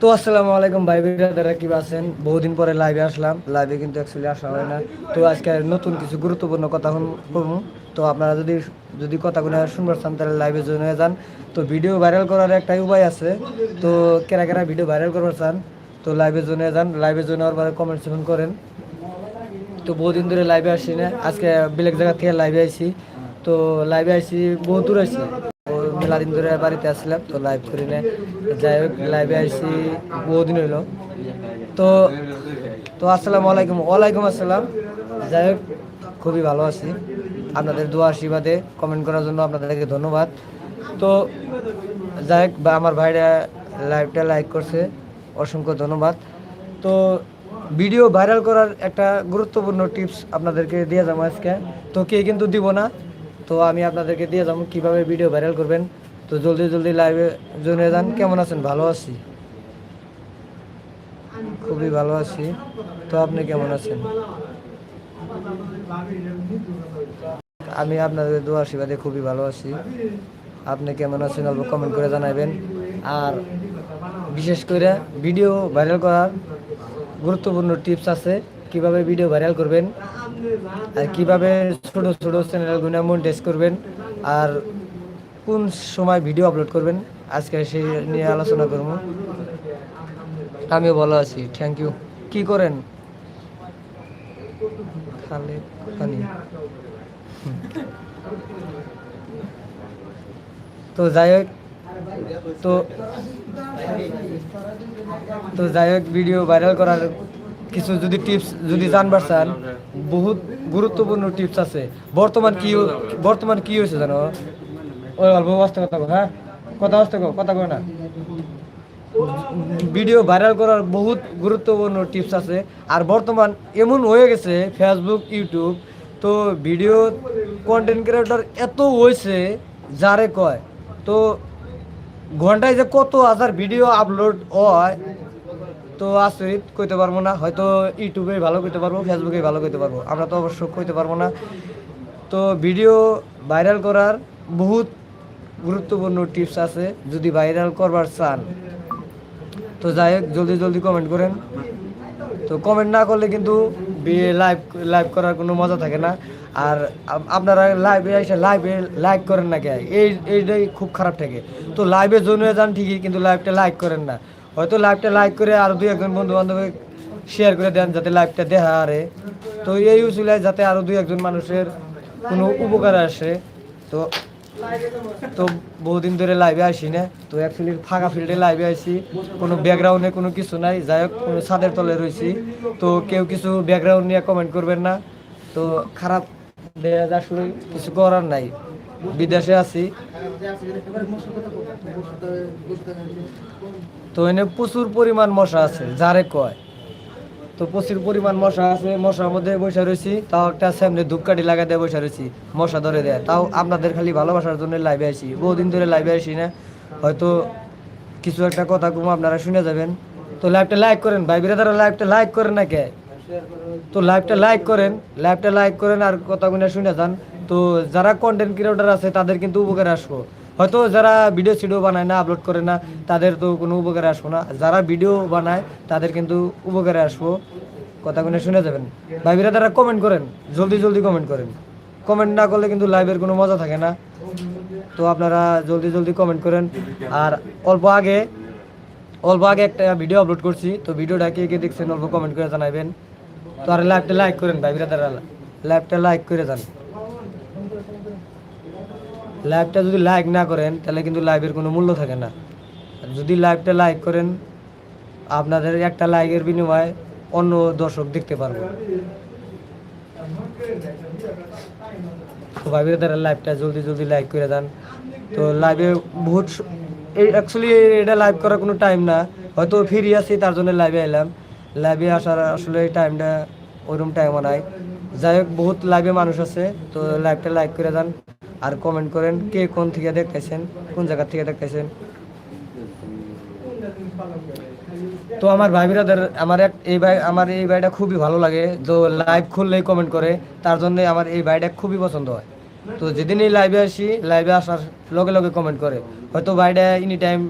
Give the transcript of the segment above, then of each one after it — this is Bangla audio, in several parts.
তো আসসালামু আলাইকুম ভাই বিরাদারা, কি আছেন? বহুদিন পরে লাইভে আসলাম। লাইভে কিন্তু অ্যাকচুয়ালি আসা হয় না। তো আজকে নতুন কিছু গুরুত্বপূর্ণ কথা করব তো আপনারা যদি যদি কথাগুলো শুনবার চান, তাহলে লাইভে জয়েন হয়ে যান। তো ভিডিও ভাইরাল করার একটাই উপায় আছে। তো কেরা কেরা ভিডিও ভাইরাল করবার চান, তো লাইভে জয়েন হয়ে যান। লাইভে জয়েন হওয়ার পরে কমেন্ট সেভেন করেন। তো বহুদিন ধরে লাইভে আসি না। আজকে বেলেগ জায়গা থেকে লাইভে আইছি। তো লাইভে আইছি বহুত দূর তো মেলা দিন ধরে বাড়িতে আসলাম, তো লাইভ করি না যাই হোক লাইভে আইছি, বহুদিন হইল। তো তো আসসালামু আলাইকুম, ওয়ালাইকুম আসসালাম। যাই হোক, খুবই ভালো আছি। আপনাদের দোয়া আশীর্বাদে কমেন্ট করার জন্য আপনাদেরকে ধন্যবাদ। তো, যাই হোক আমার ভাইরা লাইভটা লাইক করছে, অসংখ্য ধন্যবাদ। তো ভিডিও ভাইরাল করার একটা গুরুত্বপূর্ণ টিপস আপনাদেরকে দিয়ে যাব আজকে। তো কে কিন্তু দিব না। তো আমি আপনাদেরকে দিয়ে যাব কীভাবে ভিডিও ভাইরাল করবেন। তো জলদি জলদি লাইভে জয়েন যান। কেমন আছেন? ভালো আছি। খুবই ভালো আছি। তো আপনি কেমন আছেন? আমি আপনাদের দোয়া আশীর্বাদে খুবই ভালো আছি। আপনি কেমন আছেন অল্প কমেন্ট করে জানাবেন আর বিশেষ করে ভিডিও ভাইরাল করার গুরুত্বপূর্ণ টিপস আছে। কীভাবে ভিডিও ভাইরাল করবেন? আর কীভাবে ছোট ছোট চ্যানেলগুলো মনিটাইজ করবেন আর কোন সময় ভিডিও আপলোড করবেন, আজকে সেই নিয়ে আলোচনা করব। আমিও ভালো আছি থ্যাংক ইউ কি করেন? তো যাই হোক, তো তো যাই হোক ভিডিও ভাইরাল করার কিছু যদি টিপস যদি জানবার চান বহুত গুরুত্বপূর্ণ টিপস আছে। বর্তমান কি বর্তমান কি হয়েছে জানো? ওই অল্প অবস্থা কথা হ্যাঁ? কথা কও, কথা কো না। ভিডিও ভাইরাল করার বহুত গুরুত্বপূর্ণ টিপস আছে। আর বর্তমান এমন হয়ে গেছে ফেসবুক ইউটিউব তো ভিডিও কন্টেন্ট ক্রিয়েটর এত হয়েছে যারে কয়? তো ঘন্টায় যে কত হাজার ভিডিও আপলোড হয় তো আচরিত কইতে পারব না। হয়তো ইউটিউবে ভালো কইতে পারব ফেসবুকে ভালো কইতে পারব। আমরা তো অবশ্য কইতে পারব না। তো ভিডিও ভাইরাল করার বহুত গুরুত্বপূর্ণ টিপস আছে, যদি ভাইরাল করবার চান। তো যাই হোক, জলদি জলদি কমেন্ট করেন। তো কমেন্ট না করলে কিন্তু লাইভ লাইভ করার কোনো মজা থাকে না। আর আপনারা লাইভে এসে লাইভে লাইক করেন না কে? এই, এইটাই খুব খারাপ থাকে তো লাইভে জয়েন হয়ে যান ঠিকই, কিন্তু লাইভটা লাইক করেন না। হয়তো লাইভটা লাইক করে আরও দুই একজন বন্ধু বান্ধবে শেয়ার করে দেন যাতে লাইভটা দেখা আরে তো এই উচিলায় যাতে আরও দুই একজন মানুষের কোনো উপকার আসে। তো তো বহুদিন ধরে লাইভে আসি না। তো অ্যাকচুয়ালি ফাঁকা ফিল্ডে লাইভে আসি। কোনো ব্যাকগ্রাউন্ডে কোনো কিছু নাই। যাই হোক, কোনো ছাদের তলে রয়েছি। তো কেউ কিছু ব্যাকগ্রাউন্ড নিয়ে কমেন্ট করবেন না। তো খারাপ দেখা যায় আসলে কিছু করার নাই। বিদেশে আছি। তো এনে প্রচুর পরিমাণ মশা আছে, যারে কয়। তো প্রচুর পরিমাণ মশা আছে, মশার মধ্যে বসে রয়েছি, তাও একটা সামনে ধূপকাঠি লাগা দিয়ে বসে রয়েছি, মশা ধরে দেয়। তাও আপনাদের খালি ভালোবাসার জন্য লাইভে আসি বহুদিন ধরে লাইভে আসি না। হয়তো কিছু একটা কথা কম, আপনারা শুনে যাবেন। তো লাইভটা লাইক করেন, ভাই বিরাদারা লাইভটা লাইক করেন না কে? তো লাইভটা লাইক করেন লাইভটা লাইক করেন আর কথাগুলো শুনে যান। তো যারা কন্টেন্ট ক্রিয়েটর আছে, তাদের কিন্তু উপকারে আসব। হয়তো যারা ভিডিও সিডিও বানায় না আপলোড করে না, তাদের তো কোনো উপকারে আসব না। যারা ভিডিও বানায়, তাদের কিন্তু উপকারে আসব। কথাগুলো শুনে যাবেন। ভাইবিরা, তারা কমেন্ট করেন। জলদি জলদি কমেন্ট করেন। কমেন্ট না করলে কিন্তু লাইভের কোনো মজা থাকে না। তো আপনারা জলদি জলদি কমেন্ট করেন। আর অল্প আগে অল্প আগে একটা ভিডিও আপলোড করছি। তো ভিডিওটা কে কে দেখছেন, অল্প কমেন্ট করে জানাবেন তো আর লাইভটা লাইক করেন, ভাইবিরা, তারা লাইভটা লাইক করে যান। লাইভটা যদি লাইক না করেন, তাহলে কিন্তু লাইভের কোনো মূল্য থাকে না। যদি লাইভটা লাইক করেন, আপনাদের একটা লাইকের বিনিময়ে অন্য দর্শক দেখতে পারব। তো দ্বারা লাইভটা জলদি জলদি লাইক করে দেন। তো লাইভে বহুত অ্যাকচুয়ালি এটা লাইভ করার কোনো টাইম না। হয়তো ফ্রি আছি, তার জন্য লাইভে এলাম। লাইভে আসার আসলে এই টাইমটা ওইরকম টাইমও নাই। যাই হোক, বহুত লাইভে মানুষ আছে, তো লাইভটা লাইক করে দেন। আর কমেন্ট করেন কে কোন থেকে দেখতেছেন, কোন জায়গা থেকে দেখতেছেন। তো আমার ভাই বিরাদের আমার এক, এই ভাই, আমার এই ভাইটা খুবই ভালো লাগে। তো লাইভ খুললেই কমেন্ট করে, তার জন্য আমার এই ভাইটা খুবই পছন্দ হয়। তো যেদিনই লাইভে আসি লাইভে আসার লগে লগে কমেন্ট করে। হয়তো ভাইটা এনি টাইম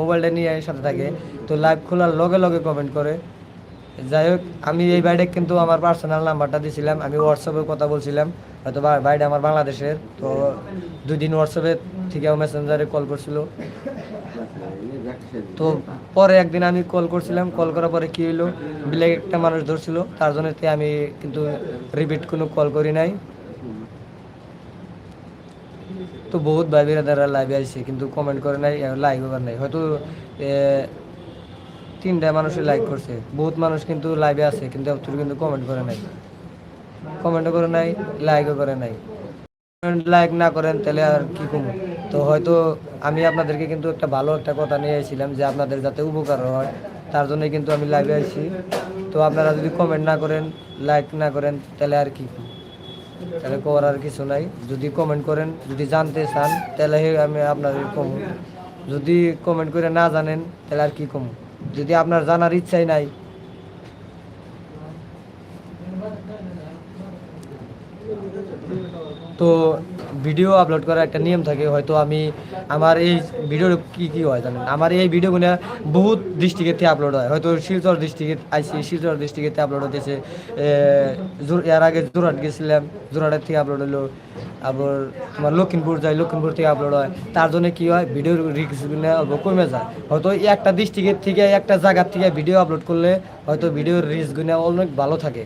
মোবাইলটা নিয়ে সাথে থাকে, তো লাইভ খোলার লগে লগে কমেন্ট করে। যাই হোক, আমি এই বাইরে কিন্তু আমার পার্সোনাল নাম্বারটা দিয়েছিলাম আমি হোয়াটসঅ্যাপে কথা বলছিলাম। হয়তো বাইরে আমার বাংলাদেশের, তো দুই দিন হোয়াটসঅ্যাপে থেকে মেসেঞ্জারে কল করছিল। তো পরে একদিন আমি কল করছিলাম কল করার পরে কি হইল বিলে একটা মানুষ ধরছিল, তার জন্য আমি কিন্তু রিপিট কোনো কল করি নাই। তো বহুত ভাই বিরাদাররা লাইভে আসছে কিন্তু কমেন্ট করে নাই লাইক ওভার নাই। হয়তো তিনটা মানুষই লাইক করছে। বহুত মানুষ কিন্তু লাইভে আছে, কিন্তু কিন্তু কমেন্ট করে নাই। কমেন্টও করে নাই লাইকও করে নাই। লাইক না করেন তাহলে আর কি করব? তো হয়তো আমি আপনাদেরকে কিন্তু একটা ভালো একটা কথা নিয়ে এসেছিলাম যে আপনাদের যাতে উপকার হয়, তার জন্যই কিন্তু আমি লাইভে আসছি তো আপনারা যদি কমেন্ট না করেন লাইক না করেন, তাহলে আর কি তাহলে করার কিছু নাই। যদি কমেন্ট করেন, যদি জানতে চান, তাহলে আমি আপনাদের কম। যদি কমেন্ট করে না জানেন, তাহলে আর কি কম? যদি আপনার জানার ইচ্ছাই নাই তো ভিডিও আপলোড করার একটা নিয়ম থাকে, হয়তো আমি আমার এই ভিডিও কি কি হয় জানেন? আমার এই ভিডিও ভিডিওগুলো বহুত ডিস্ট্রিক্টের থেকে আপলোড হয়। হয়তো শিলচর ডিস্ট্রিক্টে আইসি শিলচর ডিস্ট্রিক্টের থেকে আপলোড হতেছে এর আগে জোরহাট গেছিলাম, জোরহাটের থেকে আপলোড হলো, আবার তোমার লক্ষিমপুর যাই লক্ষিমপুর থেকে আপলোড হয়। তার জন্য কি হয় ভিডিওর রিক্সগুলো অল্প কমে যায়। হয়তো একটা ডিস্ট্রিক্টের থেকে একটা জায়গার থেকে ভিডিও আপলোড করলে হয়তো ভিডিওর রিস্কগুলো অনেক ভালো থাকে।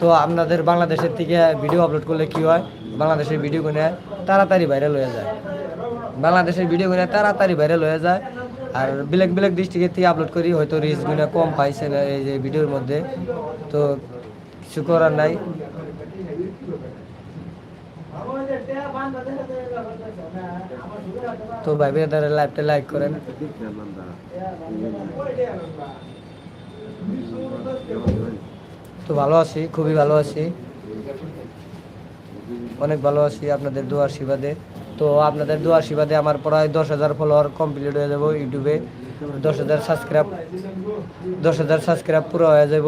তো আপনাদের বাংলাদেশের থেকে ভিডিও আপলোড করলে কি হয় বাংলাদেশের ভিডিও গুনে তাড়াতাড়ি ভাইরাল হয়ে যায়। বাংলাদেশের ভিডিও গুনে তাড়াতাড়ি ভাইরাল হয়ে যায়। আর ব্ল্যাক ব্ল্যাক ডিস্ট্রিক্টের থেকে আপলোড করি, হয়তো রিস্কগুলো কম পাইছে এই যে ভিডিওর মধ্যে। তো কিছু করার নাই। তো ভাই বেদারে লাইভটা লাইক করেন। তো ভালো আছি, খুবই ভালো আছি। অনেক ভালো আছি, আপনাদের দোয়া আশীর্বাদে। তো আপনাদের দোয়া আশীর্বাদে আমার প্রায় দশ হাজার ফলোয়ার কমপ্লিট হয়ে যাব ইউটিউবে। দশ হাজার সাবস্ক্রাইব দশ হাজার সাবস্ক্রাইব পুরো হয়ে যাব।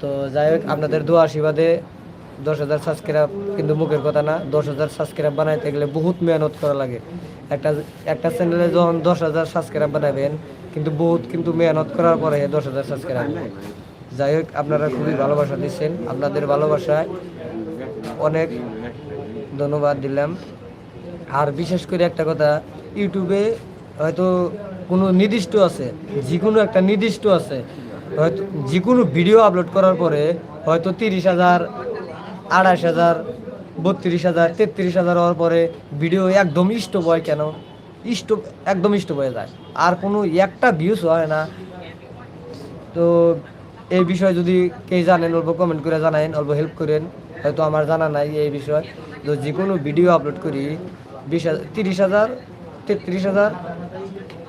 তো যাই হোক, আপনাদের দোয়া আশীর্বাদে দশ হাজার সাবস্ক্রাইব কিন্তু মুখের কথা না, দশ হাজার সাবস্ক্রাইব বানাইতে গেলে বহুত মেহনত করা লাগে। একটা একটা চ্যানেলে যখন দশ হাজার সাবস্ক্রাইব বানাবেন, কিন্তু বহুত কিন্তু মেহনত করার পরে দশ হাজার সাবস্ক্রাইব যাই হোক, আপনারা খুবই ভালোবাসা দিচ্ছেন। আপনাদের ভালোবাসায় অনেক ধন্যবাদ দিলাম। আর বিশেষ করে একটা কথা, ইউটিউবে হয়তো কোনো নির্দিষ্ট আছে যে কোনো একটা নির্দিষ্ট আছে, হয়তো যে কোনো ভিডিও আপলোড করার পরে হয়তো তিরিশ হাজার, আড়াইশ হাজার, বত্রিশ হাজার, তেত্রিশ হাজার হওয়ার পরে ভিডিও একদম স্টপ হয় কেন? স্টপ, একদম স্টপ হয়ে যায়। আর কোনো একটা ভিউজ হয় না। তো এই বিষয়ে যদি কে জানেন, অল্প কমেন্ট করে জানাইন অল্প হেল্প করেন। হয়তো আমার জানা নাই এই বিষয় তো যে কোনো ভিডিও আপলোড করি, বিশ তিরিশ হাজার, তেত্রিশ হাজার,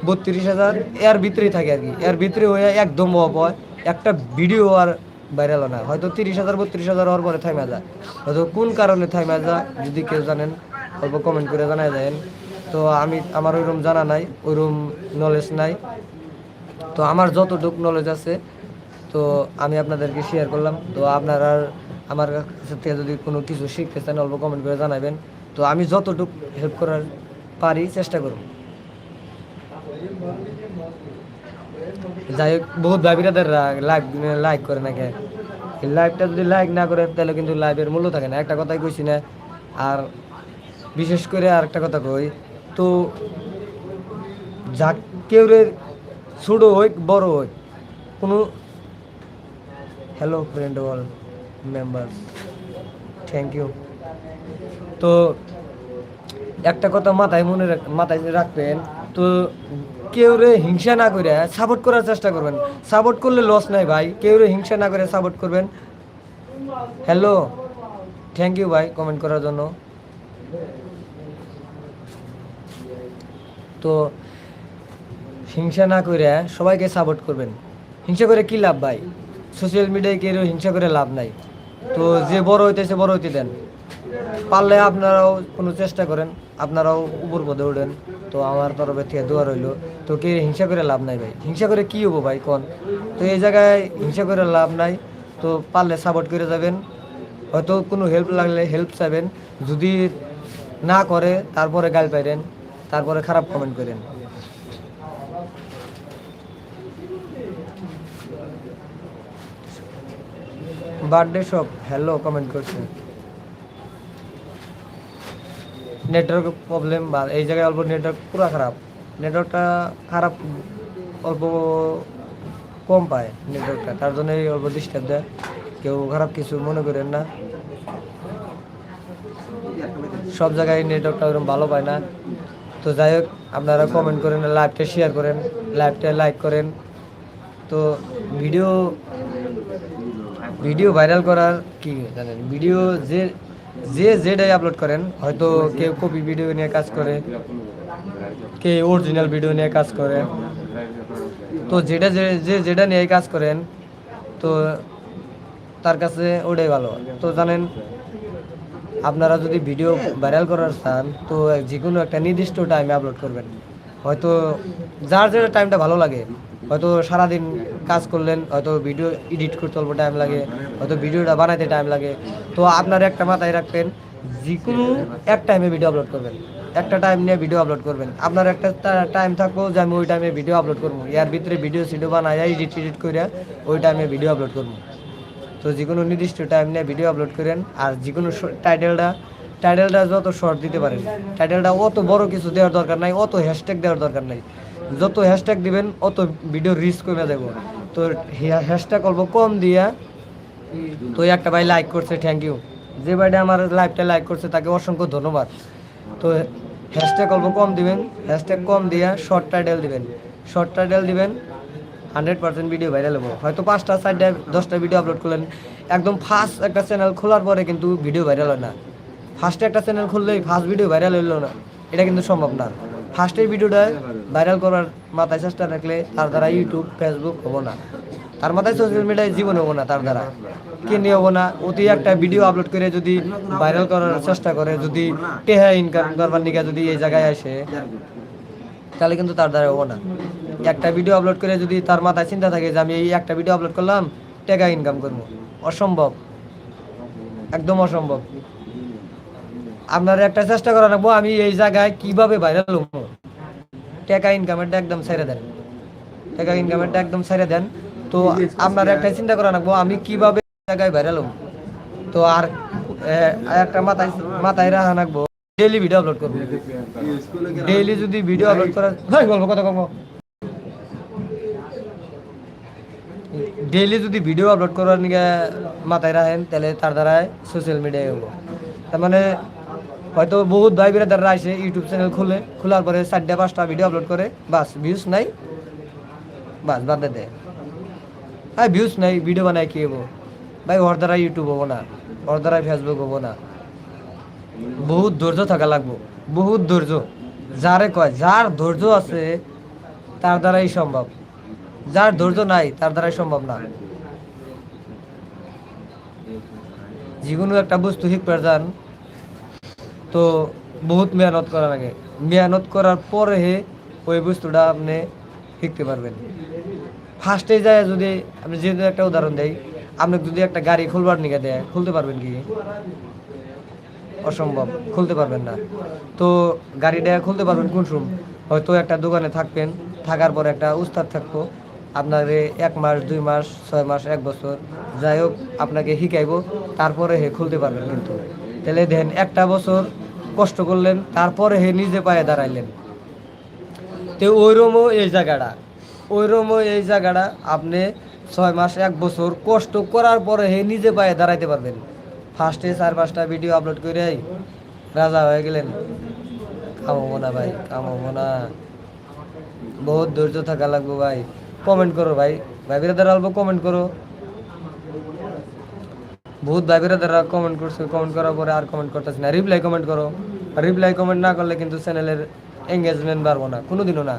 বত্রিশ হাজার, এর ভিতরেই থাকে আর কি। এর ভিতরে হয়ে একদম অফ হয় একটা ভিডিও আর ভাইরাল না। হয়তো তিরিশ হাজার, বত্রিশ হাজার হওয়ার পরে থাইমা যায়। হয়তো কোন কারণে থাইমা যায়, যদি কেউ জানেন, অল্প কমেন্ট করে জানাই দেন। তো আমি, আমার ওইরকম জানা নাই ওইরকম নলেজ নাই। তো আমার যতটুকু নলেজ আছে, তো আমি আপনাদেরকে শেয়ার করলাম। তো আপনারা আমার কাছ থেকে যদি কোনো কিছু শিখতে চান, অল্প কমেন্ট করে জানাবেন। তো আমি যতটুকু হেল্প করার পারি চেষ্টা করব। যাই হোক, বহুত ভাবিরাদের লাইক লাইক করে না লাইভটা যদি লাইক না করে, তাহলে কিন্তু লাইভের মূল্য থাকে না। একটা কথাই কইছি না। আর বিশেষ করে আর একটা কথা কই, তো যা কেউ রে ছোটো হোক, বড় হোক, কোনো hello friend all member thank you তো একটা কথা মাথায় মনে মাথায় রাখবেন, তো কেউ রে হিংসা না করে সাপোর্ট করার চেষ্টা করবেন। সাপোর্ট করলে লস নাই ভাই। কেউ রে হিংসা না করে সাপোর্ট করবেন। হ্যালো থ্যাংক ইউ ভাই কমেন্ট করার জন্য। তো হিংসা না করে সবাইকে সাপোর্ট করবেন। হিংসা করে কি লাভ ভাই? সোশ্যাল মিডিয়ায় কেউ হিংসা করে লাভ নাই। তো যে বড় হইতেছে, বড় হইতে দেন। পারলে আপনারাও কোনো চেষ্টা করেন, আপনারাও উপর পদে উঠেন। তো আমার তরফের থেকে দোয়া রইল। তো কে হিংসা করে লাভ নাই ভাই। হিংসা করে কি হব ভাই, কোন? তো এই জায়গায় হিংসা করে লাভ নাই। তো পারলে সাপোর্ট করে যাবেন। হয়তো কোনো হেল্প লাগলে হেল্প চাইবেন। যদি না করে, তারপরে গাল পাইরেন, তারপরে খারাপ কমেন্ট করেন বার্থডে শপ হ্যালো কমেন্ট করছে। নেটওয়ার্ক প্রবলেম বা এই জায়গায় অল্প নেটওয়ার্ক পুরো খারাপ। নেটওয়ার্কটা খারাপ অল্প কম পায় নেটওয়ার্কটা তার জন্য অল্প ডিস্টার্ব দেয়। কেউ খারাপ কিছু মনে করেন না। সব জায়গায় নেটওয়ার্কটা ওরকম ভালো পায় না। তো যাই হোক, আপনারা কমেন্ট করেন লাইভটা শেয়ার করেন লাইভটা লাইক করেন। তো ভিডিও ভিডিও ভাইরাল করার কি জানেন? ভিডিও যে যে যেটাই আপলোড করেন, হয়তো কেউ কপি ভিডিও নিয়ে কাজ করে কে অরিজিনাল ভিডিও নিয়ে কাজ করে। তো যেটা যে যেটা নিয়ে কাজ করেন, তো তার কাছে ওটাই ভালো। তো জানেন, আপনারা যদি ভিডিও ভাইরাল করার চান, তো যে কোনো একটা নির্দিষ্ট টাইমে আপলোড করবেন। হয়তো যার যেটা টাইমটা ভালো লাগে হয়তো সারাদিন কাজ করলেন, হয়তো ভিডিও এডিট করতে অল্প টাইম লাগে, হয়তো ভিডিওটা বানাইতে টাইম লাগে। তো আপনারা একটা মাথায় রাখবেন যে কোনো এক টাইমে ভিডিও আপলোড করবেন, একটা টাইম নিয়ে ভিডিও আপলোড করবেন। আপনার একটা টাইম থাকব যে আমি ওই টাইমে ভিডিও আপলোড করব। এর ভিতরে ভিডিও সিডিও বানাই এডিট এডিট করে ওই টাইমে ভিডিও আপলোড করব। তো যে কোনো নির্দিষ্ট টাইম নিয়ে ভিডিও আপলোড করেন, আর যে কোনো টাইটেলটা টাইটেলটা যত শর্ট দিতে পারেন টাইটেলটা অত বড় কিছু দেওয়ার দরকার নাই, অত হ্যাশট্যাগ দেওয়ার দরকার নাই। যত হ্যাশট্যাগ দিবেন, অত ভিডিও রিচ কমে দেবো তো হ্যাশট্যাগ অল্প কম দিয়া তো একটা ভাই লাইক করছে থ্যাংক ইউ যে ভাইটা আমার লাইভটা লাইক করছে, তাকে অসংখ্য ধন্যবাদ। তো হ্যাশট্যাগ অল্প কম দিবেন হ্যাশট্যাগ কম দিয়া শর্ট টাইটেল দিবেন। শর্ট টাইটেল দিবেন হান্ড্রেড পার্সেন্ট ভিডিও ভাইরাল হব। হয়তো পাঁচটা, চারটা, দশটা ভিডিও আপলোড করলেন। একদম ফার্স্ট একটা চ্যানেল খোলার পরে কিন্তু ভিডিও ভাইরাল হয় না। ফার্স্টে একটা চ্যানেল খুললেই ফার্স্ট ভিডিও ভাইরাল হইল না। এটা কিন্তু সম্ভব না। ফার্স্টের ভিডিওটা ভাইরাল করার মাথায় চেষ্টা রাখলে তার দ্বারা ইউটিউব ফেসবুক হব না। তার মাথায় সোশ্যাল মিডিয়ায় জীবন হব না তার দ্বারা। কে নিয়ে হব না। অতি একটা ভিডিও আপলোড করে যদি ভাইরাল করার চেষ্টা করে, যদি টেহা ইনকাম করবার নিকে যদি এই জায়গায় আসে, তাহলে কিন্তু তার দ্বারা হব না। একটা ভিডিও আপলোড করে যদি তার মাথায় চিন্তা থাকে যে আমি এই একটা ভিডিও আপলোড করলাম টাকা ইনকাম করব। অসম্ভব। একদম অসম্ভব। আপনার একটা চেষ্টা করা রাখব আমি এই জায়গায় কীভাবে ভাইরাল হব? টাকা ইনকামেরটা একদম ছেড়ে দেন। টাকা ইনকামেরটা একদম ছেড়ে দেন। তো আপনার একটা চিন্তা করা রাখব আমি কীভাবে জায়গায় ভাইরাল হব? তো আর একটা মাথায় মাথায় রাখা রাখব ডেইলি ভিডিও আপলোড করব। ডেইলি যদি ভিডিও আপলোড করা, ভাই, গল্প কথা কম। ডেইলি যদি ভিডিও আপলোড করার নিকে মাথায় রাখেন, তাহলে তার দ্বারাই সোশ্যাল মিডিয়ায় হব। তার মানে হয়তো বহুত ভাই বিরাদাররা আসে ইউটিউব চ্যানেল খুলে, খোলার পরে চারটা, পাঁচটা ভিডিও আপলোড করে, বাস ভিউজ নাই। বাস, বাদ দেয় হ্যাঁ ভিউজ নাই ভিডিও বানায় কি হব ভাই, ওর দ্বারা ইউটিউব হব না। ওর দ্বারা ফেসবুক হব না। বহুত ধৈর্য থাকা লাগবো। বহুত ধৈর্য। যারে কয়, যার ধৈর্য আছে, তার দ্বারাই সম্ভব। যার ধৈর্য নাই, তার দ্বারাই সম্ভব না। যে একটা বস্তু শিখবার যান। তো বহুত মেহনত করা লাগে মেহনত করার পরে ওই বস্তুটা আপনি শিখতে পারবেন। ফার্স্টে যায় যদি আপনি যেহেতু একটা উদাহরণ দেই, আপনি যদি একটা গাড়ি খুলবার নিকে দেয়, খুলতে পারবেন কি? অসম্ভব, খুলতে পারবেন না। তো গাড়িটা খুলতে পারবেন কোন সময়? হয়তো একটা দোকানে থাকবেন, থাকার পর একটা উস্তাদ থাকব, আপনাকে এক মাস, দুই মাস, ছয় মাস, এক বছর, যাই হোক, আপনাকে শিখাইবো, তারপরে হে খুলতে পারবেন কিন্তু। তাহলে দেখেন একটা বছর কষ্ট করলেন, তারপরে হে নিজে পায়ে দাঁড়াইলেন। তো ওইরকমও এই জায়গাটা ওইরকমও এই জায়গাটা আপনি ছয় মাস, এক বছর কষ্ট করার পরে হে নিজে পায়ে দাঁড়াইতে পারবেন। ফার্স্টে চার পাঁচটা ভিডিও আপলোড করে রাজা হয়ে গেলেন। কামাবো না ভাই কামাবো না বহুত ধৈর্য থাকা লাগবে ভাই। কমেন্ট করো ভাই। ভাই, বিরাদার অল্প কমেন্ট করো। বহুত ভাই বিরাদাররা কমেন্ট করছে কমেন্ট করার পরে আর কমেন্ট করতেছে না। রিপ্লাই কমেন্ট করো। রিপ্লাই কমেন্ট না করলে কিন্তু চ্যানেলের এঙ্গেজমেন্ট বাড়বো না, কোনোদিনও না।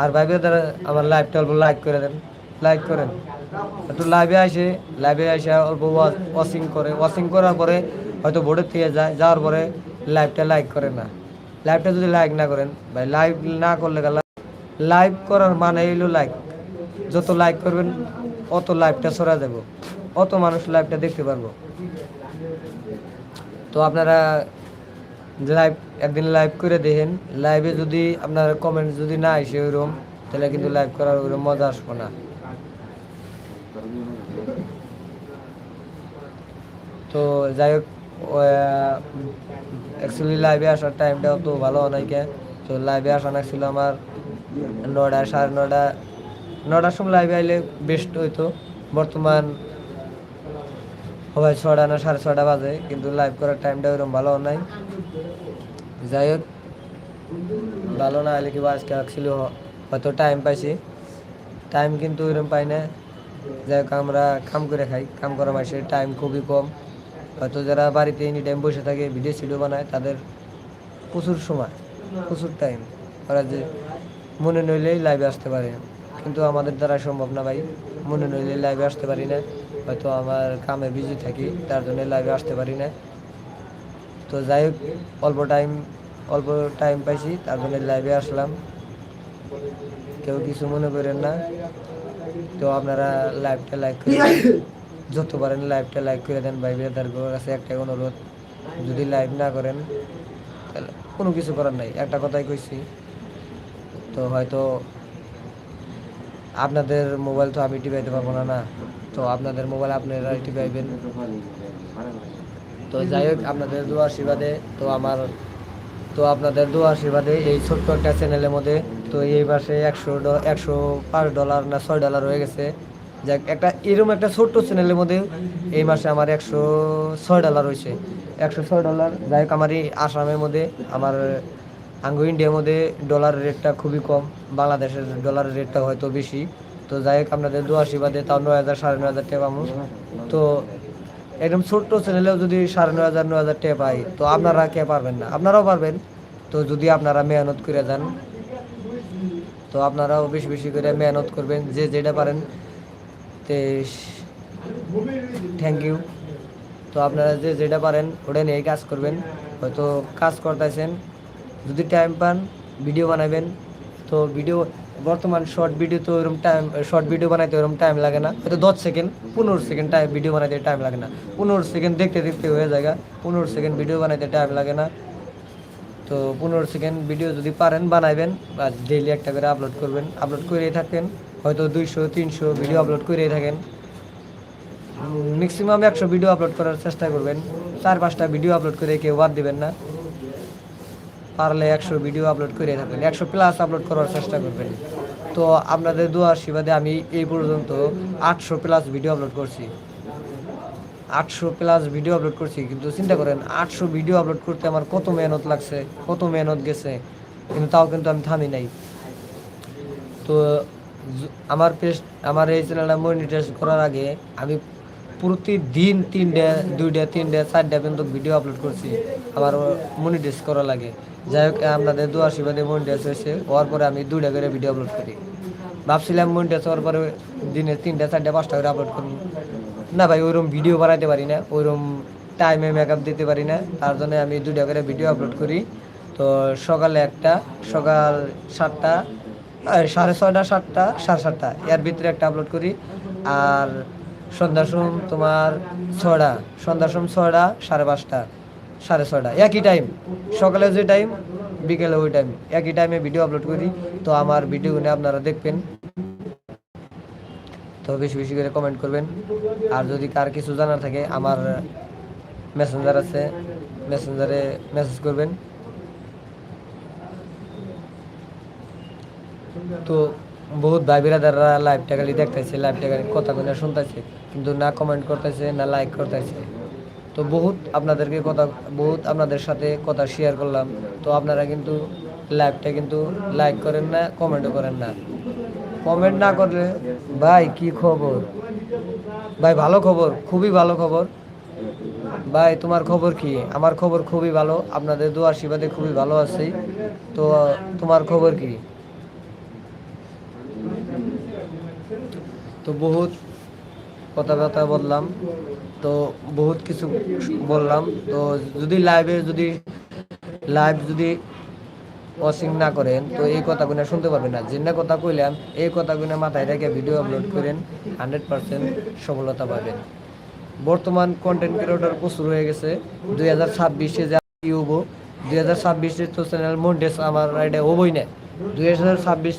আর ভাই বিরাদার আমার লাইভটা অল্প লাইক করে দেন লাইক করেন। একটু লাইভে আসে লাইভে আসে অল্প ওয়াশিং করে। ওয়াশিং করার পরে হয়তো ভোটের থেকে যায় যাওয়ার পরে লাইভটা লাইক করে না। লাইভটা যদি লাইক না করেন, ভাই লাইভ না করলে লাইভ করার মানে হইল লাইক যত লাইক করবেন, অত লাইভটা ছড়া যাব অত মানুষ লাইভটা দেখতে পারব। তো আপনারা লাইভ একদিন লাইভ করে দেখেন। লাইভে যদি আপনার কমেন্ট যদি না আসে ওইরকম, তাহলে কিন্তু লাইভ করার ওইরকম মজা আসব না। তো যাই হোক অ্যাকচুয়ালি লাইভে আসার টাইমটাও তো ভালো অনেক তো লাইভে আসা না ছিল আমার নটা সাড়ে নটা নটার সময় লাইভে আইলে বেস্ট হইতো। বর্তমান হয় ছটা না সাড়ে ছটা বাজে, কিন্তু লাইভ করার টাইমটা ওরকম ভালো নাই। যাই হোক, ভালো না হলে কি আজকে ছিল হয়তো টাইম পাইছি। টাইম কিন্তু ওইরকম পাই না যাই হোক, আমরা কাম করে খাই। কাম করা মাসের টাইম খুবই কম। হয়তো যারা বাড়িতে এনি টাইম বসে থাকে ভিডিও সিডিও বানায়, তাদের প্রচুর সময়, প্রচুর টাইম ওরা যে মনে নইলেই লাইভে আসতে পারে। কিন্তু আমাদের দ্বারা সম্ভব না ভাই। মনে নইলেই লাইভে আসতে পারি না। হয়তো আমার কামে বিজি থাকি, তার জন্য লাইভে আসতে পারি না তো যাই হোক, অল্প টাইম অল্প টাইম পাইছি, তার জন্য লাইভে আসলাম। কেউ কিছু মনে করেন না, তো আপনারা লাইভটা লাইক করে যত পারেন লাইভটা লাইক করে দেন, ভাই বেদার কাছে একটাই অনুরোধ, যদি লাইভ না করেন, তাহলে কোনো কিছু করার নাই। একটা কথাই কইছি, তো হয়তো আপনাদের মোবাইল তো আমি টিপাইতে পারব না না। তো আপনাদের মোবাইল আপনারা এটি পাইবেন। তো যাই হোক, আপনাদের দোয়া আশীর্বাদে তো আমার, তো আপনাদের দোয়া আশীর্বাদে এই ছোট্ট একটা চ্যানেলের মধ্যে তো এই মাসে একশো একশো পাঁচ ডলার না ছয় ডলার হয়ে গেছে। যাক, একটা এরকম একটা ছোট্ট চ্যানেলের মধ্যে এই মাসে আমার একশো ছয় ডলার হয়েছে। একশো ছয় ডলার যাই হোক, আমার এই আসামের মধ্যে, আমার আঙ্গু ইন্ডিয়ার মধ্যে ডলারের রেটটা খুবই কম। বাংলাদেশের ডলারের রেটটা হয়তো বেশি। তো যাই হোক, আপনাদের দু আশীর্বাদে তাও নয় হাজার, সাড়ে নয় হাজার টাকা তো একদম ছোট্ট চ্যানেলেও যদি সাড়ে নয় হাজার নয় হাজার টাকা পাই, তো আপনারা কে পারবেন না? আপনারাও পারবেন। তো যদি আপনারা মেহনত করে যান, তো আপনারাও বেশি বেশি করে মেহনত করবেন, যে যেটা পারেন। তে থ্যাংক ইউ। তো আপনারা যে যেটা পারেন, ওটা নিয়ে কাজ করবেন। হয়তো কাজ করতেছেন, যদি টাইম পান ভিডিও বানাবেন। তো ভিডিও বর্তমান শর্ট ভিডিও তো ওরকম টাইম শর্ট ভিডিও বানাইতে ওরকম টাইম লাগে না। হয়তো দশ সেকেন্ড পনেরো সেকেন্ড টাইম ভিডিও বানাইতে টাইম লাগে না। পনেরো সেকেন্ড দেখতে দেখতে হয়ে যায় পনেরো সেকেন্ড ভিডিও বানাইতে টাইম লাগে না। তো পনেরো সেকেন্ড ভিডিও যদি পারেন, বানাইবেন বা ডেইলি একটা করে আপলোড করবেন। আপলোড করেই থাকেন হয়তো দুইশো, তিনশো ভিডিও আপলোড করেই থাকেন। ম্যাক্সিমাম একশো ভিডিও আপলোড করার চেষ্টা করবেন। চার পাঁচটা ভিডিও আপলোড করে কেউ বাদ দেবেন না। পারলে একশো ভিডিও আপলোড করে থাকবেন একশো প্লাস আপলোড করার চেষ্টা করবেন। তো আপনাদের দোয়া আশীর্বাদে আমি এই পর্যন্ত আটশো প্লাস ভিডিও আপলোড করছি। আটশো প্লাস ভিডিও আপলোড করছি, কিন্তু চিন্তা করেন, আটশো ভিডিও আপলোড করতে আমার কত মেহনত লাগছে, কত মেহনত গেছে, কিন্তু তাও কিন্তু আমি থামি নাই। তো আমার পেজ আমার এই চ্যানেলটা মনিটাইজ করার আগে আমি প্রতিদিন তিনটে, দুইটা, তিনটে, চারটা পর্যন্ত ভিডিও আপলোড করছি। আমার মনিটাইজ করা লাগে। যাই হোক, আপনাদের দু আশীর্বাদে মনিটাইজ হয়েছে। হওয়ার পরে আমি দুইটা করে ভিডিও আপলোড করি। ভাবছিলাম মনি মনিটাইজ হওয়ার পরে দিনে তিনটা, চারটা, পাঁচটা করে আপলোড করব। না ভাই, ওইরকম ভিডিও বানাইতে পারি না। ওইরকম টাইমে মেকআপ দিতে পারি না। তার জন্য আমি দুইটা করে ভিডিও আপলোড করি। তো সকালে একটা, সকাল সাতটা সাড়ে ছয়টা, সাতটা, সাড়ে সাতটা। এর ভিতরে একটা আপলোড করি। আর সন্ধ্যার সময় তোমার ছয়টা সন্ধ্যার সময় ছয়টা, সাড়ে পাঁচটা, সাড়ে ছয়টা। একই টাইম সকালে যে টাইম বিকেলে ওই টাইম একই টাইমে ভিডিও আপলোড করি। তো আমার ভিডিওগুলো আপনারা দেখবেন। তো বেশি বেশি করে কমেন্ট করবেন। আর যদি কার কিছু জানার থাকে, আমার মেসেঞ্জার আছে মেসেঞ্জারে মেসেজ করবেন। তো বহুত ভাই বিরাদাররা লাইভটা খালি দেখতেছে লাইভটা খালি কথা কোনো শুনতেছে, কিন্তু না কমেন্ট করতেছে, না লাইক করতেছে। তো বহুত আপনাদেরকে কথা, বহুত আপনাদের সাথে কথা শেয়ার করলাম। তো আপনারা কিন্তু লাইভটা কিন্তু লাইক করেন না কমেন্টও করেন না। কমেন্ট না করলে ভাই কি খবর? ভাই ভালো খবর, খুবই ভালো খবর। ভাই তোমার খবর কি? আমার খবর খুবই ভালো, আপনাদের দোয়া আশীর্বাদে খুবই ভালো আছি। তো তোমার খবর কি? তো বহুত কথা কথাবার্তা বললাম, তো বহুত কিছু বললাম, তো যদি লাইভে যদি লাইভ যদি ওয়াচিং না করেন, তো এই কথাগুলো শুনতে পারবেন না। যে কথা কইলাম এই কথাগুলো মাথায় রেখে ভিডিও আপলোড করেন হান্ড্রেড পার্সেন্ট সফলতা পাবেন। বর্তমান কন্টেন্ট ক্রিয়েটর প্রচুর হয়ে গেছে। দুই হাজার ছাব্বিশে যা ইউব দুই হাজার ছাব্বিশে তো চ্যানেল মন্টেস আমার এটা হবই না। দুই হাজার ছাব্বিশ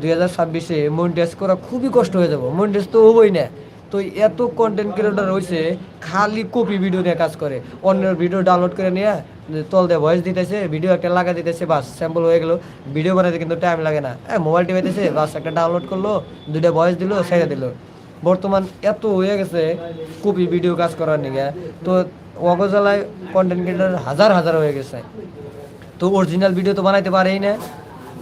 দুই হাজার ছাব্বিশে মন্টেস করা খুবই কষ্ট হয়ে যাব। মন্টেস তো হবই না। তো এত কন্টেন্ট ক্রিয়েটর হয়েছে খালি কপি ভিডিও নিয়ে কাজ করে। অন্যের ভিডিও ডাউনলোড করে নিয়ে তল দিয়ে ভয়েস দিতেছে ভিডিও একটা লাগা দিতেছে, বাস স্যাম্পল হয়ে গেলো। ভিডিও বানাতে কিন্তু টাইম লাগে না। হ্যাঁ মোবাইল টিপাইতেছে, বাস, একটা ডাউনলোড করল, দুইটা ভয়েস দিল, ছেড়ে দিল। বর্তমান এত হয়ে গেছে কপি ভিডিও কাজ করার নিগে তো অগজালায় কন্টেন্ট ক্রিয়েটর হাজার হাজার হয়ে গেছে। তো অরিজিনাল ভিডিও তো বানাইতে পারেই না।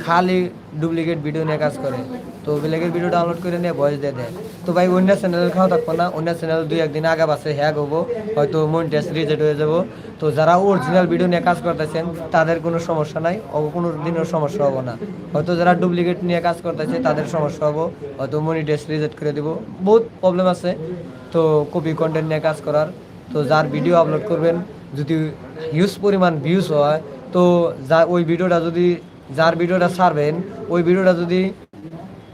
খালি ডুপ্লিকেট ভিডিও নিয়ে কাজ করে। তো ব্ল্যাকের ভিডিও ডাউনলোড করে নিয়ে ভয়েস দিয়ে দেয়। তো ভাই, অন্য চ্যানেল খাওয়া থাকব না। অন্য চ্যানেল দুই, একদিন আগে বাসে হ্যাক হব। হয়তো মনিটাইজ রিজেক্ট হয়ে যাব। তো যারা অরিজিনাল ভিডিও নিয়ে কাজ করতেছেন, তাদের কোনো সমস্যা নাই। কোনো দিনের সমস্যা হব না। হয়তো যারা ডুপ্লিকেট নিয়ে কাজ করতেছে, তাদের সমস্যা হব। হয়তো মনি মনিটাইজ রিজেক্ট করে দিব। বহুত প্রবলেম আছে। তো কপি কন্টেন্ট নিয়ে কাজ করার। তো যার ভিডিও আপলোড করবেন, যদি হিউজ পরিমাণ ভিউজ হয়, তো যা, ওই ভিডিওটা যদি যার ভিডিওটা ছাড়বেন, ওই ভিডিওটা যদি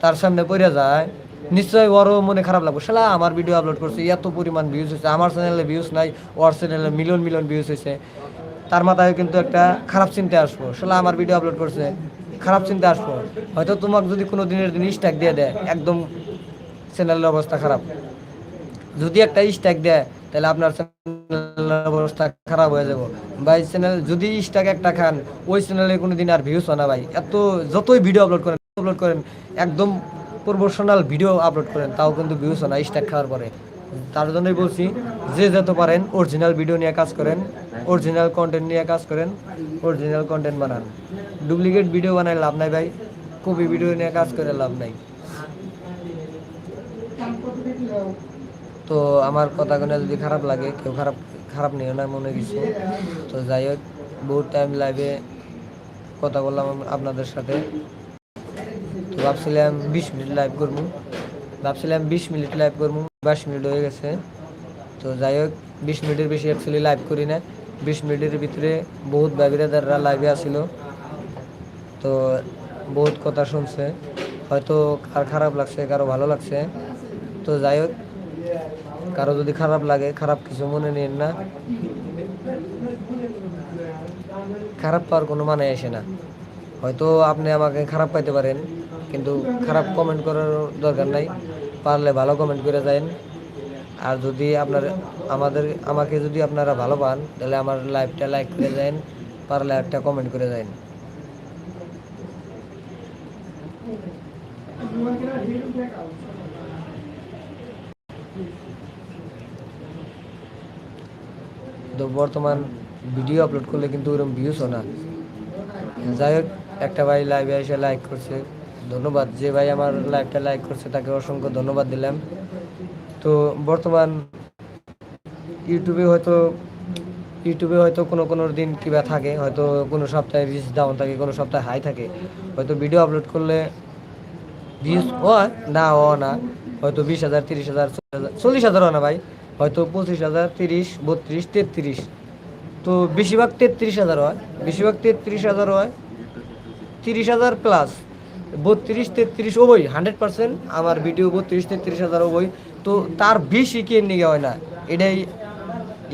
তার সামনে পড়ে যায়, নিশ্চয়ই ওরও মনে খারাপ লাগবে। শালা, আমার ভিডিও আপলোড করছে, এত পরিমাণ ভিউজ হয়েছে, আমার চ্যানেলে ভিউজ নাই, ওর চ্যানেলে মিলিয়ন মিলিয়ন ভিউজ হয়েছে। তার মাথায় কিন্তু একটা খারাপ চিন্তা আসব। শালা, আমার ভিডিও আপলোড করছে, খারাপ চিন্তা আসব। হয়তো তোমাকে যদি কোনো দিনের দিন স্ট্যাক দিয়ে দেয়, একদম চ্যানেলের অবস্থা খারাপ। যদি একটা স্ট্যাক দেয় তাহলে আপনার অবস্থা খারাপ হয়ে যাব। ভাই চ্যানেল যদি স্ট্যাক একটা খান, ওই চ্যানেলে কোনো দিন আর ভিউস হয় না ভাই। এত, যতই ভিডিও আপলোড করেন আপলোড করেন, একদম প্রফেশনাল ভিডিও আপলোড করেন, তাও কিন্তু ভিউস হয় না স্ট্যাক খাওয়ার পরে। তার জন্যই বলছি, যে যত পারেন অরিজিনাল ভিডিও নিয়ে কাজ করেন অরিজিনাল কন্টেন্ট নিয়ে কাজ করেন অরিজিনাল কন্টেন্ট বানান। ডুপ্লিকেট ভিডিও বানায় লাভ নাই ভাই কপি ভিডিও নিয়ে কাজ করে লাভ নাই। তো আমার কথা কোনো যদি খারাপ লাগে, কেউ খারাপ খারাপ নিও না, মনে কিছু তো যাই হোক, বহুত টাইম লাইভে কথা বললাম আপনাদের সাথে। তো ভাবছিলাম বিশ মিনিট লাইভ করব। ভাবছিলাম বিশ মিনিট লাইভ করব, বাইশ মিনিট হয়ে গেছে। তো যাই হোক, বিশ মিনিটের বেশি অ্যাকচুয়ালি লাইভ করি না। বিশ মিনিটের ভিতরে বহুত ভাবিরাদাররা লাইভে আসিল। তো বহুত কথা শুনছে। হয়তো কার খারাপ লাগছে, কারও ভালো লাগছে। তো যাই হোক কারও যদি খারাপ লাগে, খারাপ কিছু মনে নিন না। খারাপ পাওয়ার কোনো মানে আসে না। হয়তো আপনি আমাকে খারাপ পাইতে পারেন, কিন্তু খারাপ কমেন্ট করার দরকার নাই। পারলে ভালো কমেন্ট করে যান আর যদি আপনার, আমাদের, আমাকে যদি আপনারা ভালো পান, তাহলে আমার লাইভটা লাইক করে যান পারলে একটা কমেন্ট করে যান তো বর্তমান ভিডিও আপলোড করলে কিন্তু ওরকম ভিউজ হয় না। যাই হোক, একটা ভাই লাইভে এসে লাইক করছে। ধন্যবাদ। যে ভাই আমার লাইভটা লাইক করছে, তাকে অসংখ্য ধন্যবাদ দিলাম। তো বর্তমান ইউটিউবে হয়তো ইউটিউবে হয়তো কোনো কোনো দিন কিবা থাকে, হয়তো কোনো সপ্তাহে রিচ ডাউন থাকে, কোনো সপ্তাহে হাই থাকে। হয়তো ভিডিও আপলোড করলে ভিউজ হয় না ও না। হয়তো বিশ হাজার, তিরিশ হাজার, চল্লিশ হাজার হয় না ভাই। হয়তো পঁচিশ হাজার, তিরিশ, বত্রিশ, তেত্রিশ। তো বেশিরভাগ তেত্রিশ হাজার হয়। বেশিরভাগ তেত্রিশ হাজার হয় তিরিশ হাজার প্লাস বত্রিশ, তেত্রিশ ওবই হান্ড্রেড পার্সেন্ট আমার ভিডিও বত্রিশ, তেত্রিশ হাজার ওবই তো তার বেশি কে নিয়ে হয় না? এটাই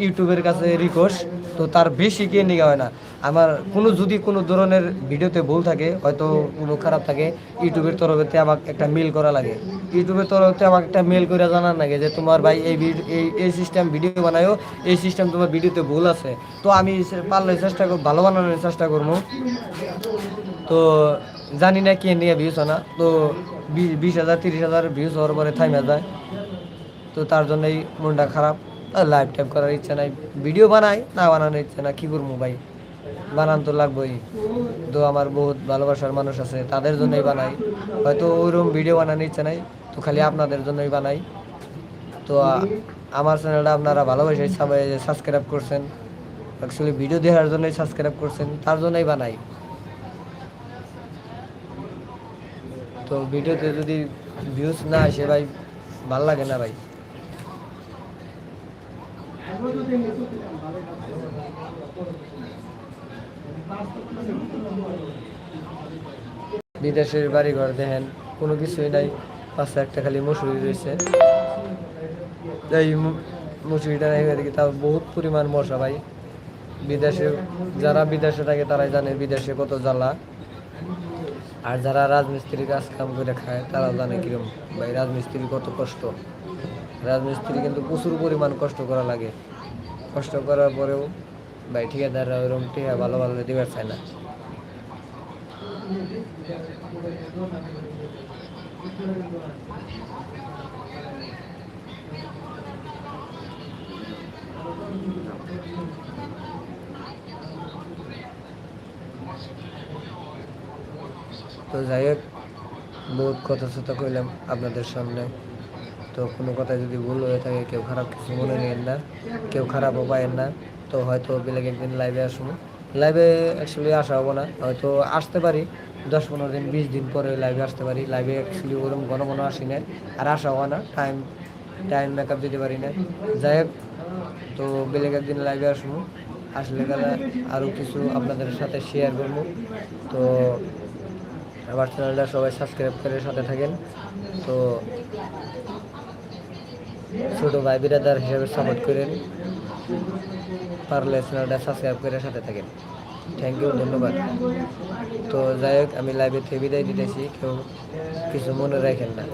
ইউটিউবের কাছে রিকোয়েস্ট তো তার বেশি কে নিয়ে হয় না। আমার কোনো যদি কোনো ধরনের ভিডিওতে ভুল থাকে, হয়তো কোনো খারাপ থাকে, ইউটিউবের তরফেতে আমাকে একটা মেল করা লাগে। ইউটিউবের তরফতে আমাকে একটা মেল করে জানার লাগে যে, তোমার ভাই এই এই এই সিস্টেম ভিডিও বানায়ও এই সিস্টেম তোমার ভিডিওতে ভুল আছে। তো আমি পারলে চেষ্টা করব ভালো বানানোর চেষ্টা করব তো জানি না কে নিয়ে ভিউজ না তো বিশ হাজার, তিরিশ হাজার ভিউজ হওয়ার পরে থাইমা যায়। তো তার জন্যই মনটা খারাপ। লাইভ টাইপ করার ইচ্ছা নাই। ভিডিও বানাই, না বানানোর ইচ্ছা না কী করব ভাই? বানান তো লাগবেই। তো আমার বহুত ভালোবাসার মানুষ আছে, তাদের জন্যই বানাই। হয়তো ওইরকম ভিডিও বানানোর ইচ্ছা নাই, তো খালি আপনাদের জন্যই বানাই। তো আমার চ্যানেলটা আপনারা ভালোবাসে সাবস্ক্রাইব করছেন অ্যাকচুয়ালি ভিডিও দেখার জন্যই সাবস্ক্রাইব করছেন, তার জন্যই বানাই। তো ভিডিওতে যদি ভিউজ না আসে ভাই, ভালো লাগে না ভাই। বিদেশের বাড়ি ঘর দেখেন, কোনো কিছুই নাই, পাশে একটা খালি মসুরি রয়েছে। এই নাই তাও বহুত পরিমাণ মশা ভাই। বিদেশে, যারা বিদেশে থাকে তারাই জানে বিদেশে কত জ্বালা। আর যারা রাজমিস্ত্রি কাজ কাম করে খায় তারা জানে কিরম। ভাই, রাজমিস্ত্রি কত কষ্ট। রাজমিস্ত্রি কিন্তু প্রচুর পরিমাণ কষ্ট করা লাগে। কষ্ট করার পরেও ভাই ঠিকাদাররা ওইরকম টিকা ভালো ভালো দিবার চায় না। তো যাই হোক, বহুত কথা সথা কইলাম আপনাদের সামনে। তো কোনো কথায় যদি ভুল হয়ে থাকে, কেউ খারাপ কিছু মনে নেন না, কেউ খারাপও পায়েন না, তো হয়তো বেলেগ একদিন লাইভে আসব লাইভে অ্যাকচুয়ালি আসা হব না, হয়তো আসতে পারি। দশ পনেরো দিন, বিশ দিন পরে লাইভে আসতে পারি। লাইভে অ্যাকচুয়ালি ওরকম ঘন ঘন আসি না আর আসা হওয়া না। টাইম টাইম মেকআপ দিতে পারি না যাই হোক, তো বেলেগ একদিন লাইভে আসব আসলে গেলে আরও কিছু আপনাদের সাথে শেয়ার করব। তো আমার চ্যানেলটা সবাই সাবস্ক্রাইব করে সাথে থাকেন। তো ছোট ভাই বিরাদার হিসাবে সাপোর্ট করেন। পারলে চ্যানেলটা সাবস্ক্রাইব করে সাথে থাকেন। থ্যাংক ইউ ধন্যবাদ। তো যাই হোক, আমি লাইভে থেকে বিদায় দিতেছি কেউ কিছু মনে রাখেন না।